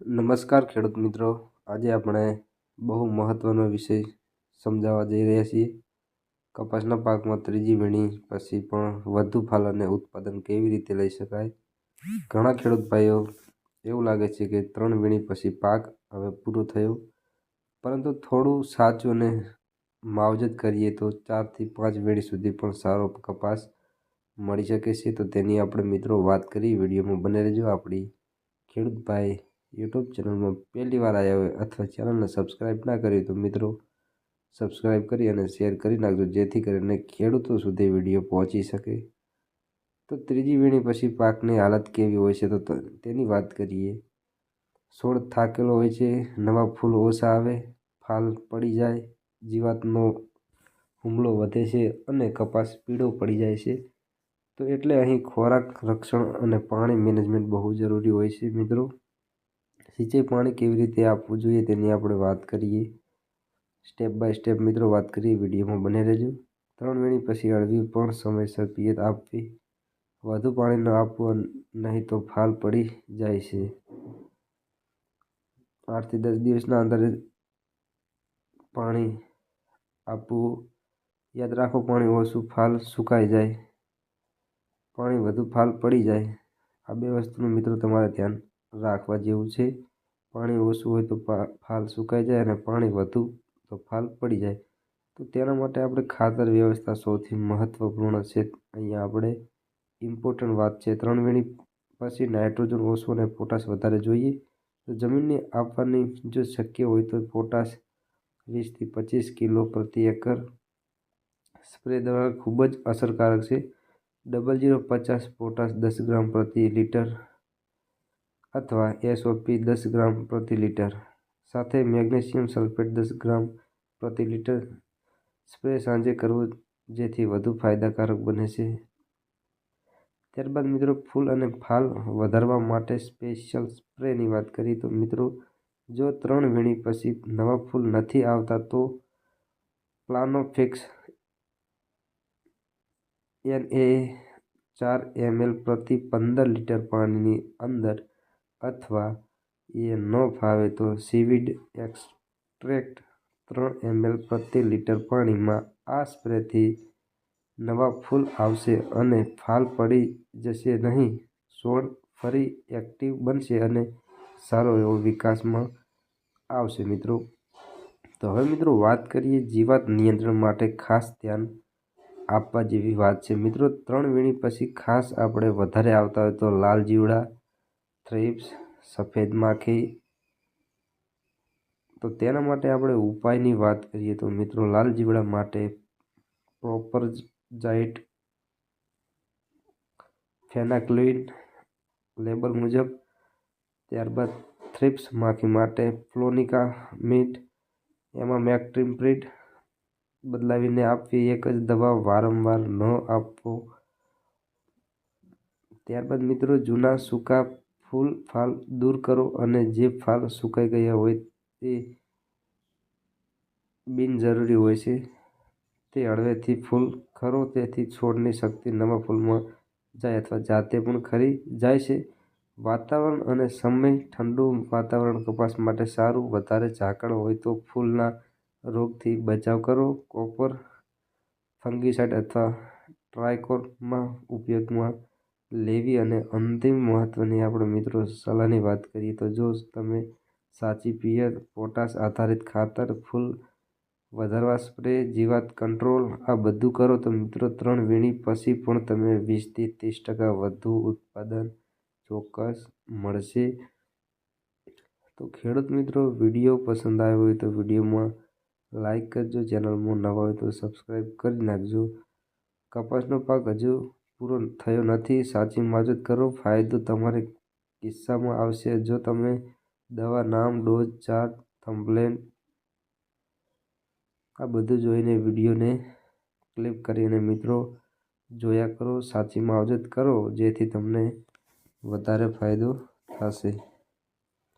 નમસ્કાર ખેડૂત મિત્રો. આજે આપણે બહુ મહત્ત્વનો વિષય સમજાવવા જઈ રહ્યા છીએ. કપાસના પાકમાં ત્રીજી વીણી પછી પણ વધુ ફાલ અને ઉત્પાદન કેવી રીતે લઈ શકાય? ઘણા ખેડૂત ભાઈઓ એવું લાગે છે કે ત્રણ વીણી પછી પાક હવે પૂરો થયો. પરંતુ થોડું સાચું અને માવજત કરીએ તો ચારથી પાંચ વીણી સુધી પણ સારો કપાસ મળી શકે છે. તો તેની આપણે મિત્રો વાત કરી. વિડીયોમાં બને રહેજો આપણી ખેડૂત ભાઈ યુટ્યુબ ચેનલમાં પહેલી વાર આવ્યા હોય અથવા ચેનલને સબસ્ક્રાઈબ ના કરી તો મિત્રો સબસ્ક્રાઈબ કરી અને શેર કરી નાખજો, જેથી કરીને ખેડૂતો સુધી વીડિયો પહોંચી શકે. તો ત્રીજી વીણી પછી પાકની હાલત કેવી હોય છે તો, તેની વાત કરીએ. છોડ થાકેલો હોય છે, નવા ફૂલ ઓછા આવે, ફાલ પડી જાય, જીવાતનો હુમલો વધે છે અને કપાસ પીળો પડી જાય છે. તો એટલે અહીં ખોરાક, રક્ષણ અને પાણી મેનેજમેન્ટ બહુ જરૂરી હોય છે મિત્રો. સિંચાઈ પાણી કેવી રીતે આપવું જોઈએ તેની આપણે વાત કરીએ. સ્ટેપ બાય સ્ટેપ મિત્રો વાત કરીએ, વિડીયોમાં બને રહેજો. ત્રણ વીણી પછી અળવી પણ સમયસર પિયત આપવી. વધુ પાણી ન આપવું નહીં તો ફાલ પડી જાય છે. આઠથી દસ દિવસના અંતરે પાણી આપવું. યાદ રાખો, પાણી ઓછું ફાલ સુકાઈ જાય. પાણી વધુ ફાલ પડી જાય. આ બે વસ્તુનું મિત્રો તમારે ધ્યાન રાખવા જેવું છે. પાણી ઓછું હોય તો ફાલ સુકાઈ જાય અને પાણી વધુ તો ફાલ પડી જાય. તો તેના માટે આપણે ખાતર વ્યવસ્થા સૌથી મહત્ત્વપૂર્ણ છે. અહીંયા આપણે ઇમ્પોર્ટન્ટ વાત છે. ત્રણ વીણી પછી નાઇટ્રોજન ઓછું અને પોટાશ વધારે જોઈએ. તો જમીનને આપવાની જો શક્ય હોય તો પોટાશ વીસથી પચીસ કિલો પ્રતિ એકર સ્પ્રે દ્વારા ખૂબ જ અસરકારક છે. ડબલ જીરો પચાસ પોટાશ દસ ગ્રામ પ્રતિ લીટર અથવા એસઓપી દસ ગ્રામ પ્રતિ લિટર. સાથે મેગ્નેશિયમ સલ્ફેટ દસ ગ્રામ પ્રતિ લિટર સ્પ્રે સાંજે કરવો જેથી વધુ ફાયદાકારક બને છે. ત્યારબાદ મિત્રો, ફૂલ અને ફાલ વધારવા માટે સ્પેશિયલ સ્પ્રેની વાત કરીએ તો મિત્રો, જો ત્રણ વીણી પછી નવા ફૂલ નથી આવતા તો પ્લાનોફિક્સ એન એ ચાર એમએલ પ્રતિ પંદર લીટર પાણીની અંદર અથવા એ ન ફાવે તો સીવીડ એક્સટ્રેક્ટ ત્રણ એમએલ પ્રતિ લીટર પાણીમાં આ સ્પ્રેથી નવા ફૂલ આવશે અને ફાલ પડી જશે નહીં. છોડ ફરી એક્ટિવ બનશે અને સારો એવો વિકાસમાં આવશે મિત્રો. તો હવે મિત્રો વાત કરીએ જીવાત નિયંત્રણ માટે ખાસ ધ્યાન આપવા જેવી વાત છે. મિત્રો, ત્રણ વીણી પછી ખાસ આપણે વધારે આવતા હોય તો લાલ જીવડા થ્રીપ્સ સફેદ માખી તો તેના માટે આપણે ઉપાયની વાત કરીએ તો મિત્રો, લાલ જીવડા માટે પ્રોપર જાઇટ ફેનાક્લિન લેબલ મુજબ. ત્યારબાદ થ્રિપ્સ માખી માટે ફ્લોનિકા મીટ, એમાં મેક્ટ્રિમ્પ્રિડ બદલાવીને આપવી, એક જ દવા વારંવાર ન આપવો. ત્યારબાદ મિત્રો, જૂના સૂકા ફૂલ ફાલ દૂર કરો અને જે ફાલ સુકાઈ ગયા હોય તે બિનજરૂરી હોય છે. તે હળવેથી ફૂલ ખરો, તેથી છોડની શક્તિ નવા ફૂલમાં જાય અથવા જાતે પણ ખરી જાય છે. વાતાવરણ અને સમય ઠંડુ વાતાવરણ કપાસ માટે સારું. વધારે ઝાકળ હોય તો ફૂલના રોગથી બચાવ કરો. કોપર ફંગીસાઇડ અથવા ટ્રાયકોરમાં ઉપયોગમાં લેવી અને અંતિમ મહત્ત્વની આપણે મિત્રો સલાહની વાત કરીએ તો જો તમે સાચી પિયત, પોટાશ આધારિત ખાતર, ફૂલ વધારવા, સ્પ્રે, જીવાત કંટ્રોલ આ બધું કરો તો મિત્રો ત્રણ વીણી પછી પણ તમે વીસથી ત્રીસ ટકા વધુ ઉત્પાદન ચોક્કસ મળશે. તો ખેડૂત મિત્રો, વીડિયો પસંદ આવ્યો હોય તો વિડીયોમાં લાઈક કરજો. ચેનલમાં નવા હોય તો સબસ્ક્રાઈબ કરી નાખજો. કપાસનો પાક હજુ પૂરો થયો નથી, સાચી માવજત કરો. ફાયદો તમારે કિસ્સામાં આવશે. જો તમે દવા, નામ, ડોઝ, ચાર્ટ થમ્બલેન આ બધું જોઈને વિડીયોને ક્લિક કરીને મિત્રો જોયા કરો. સાચી માવજત કરો, જેથી તમને વધારે ફાયદો થશે.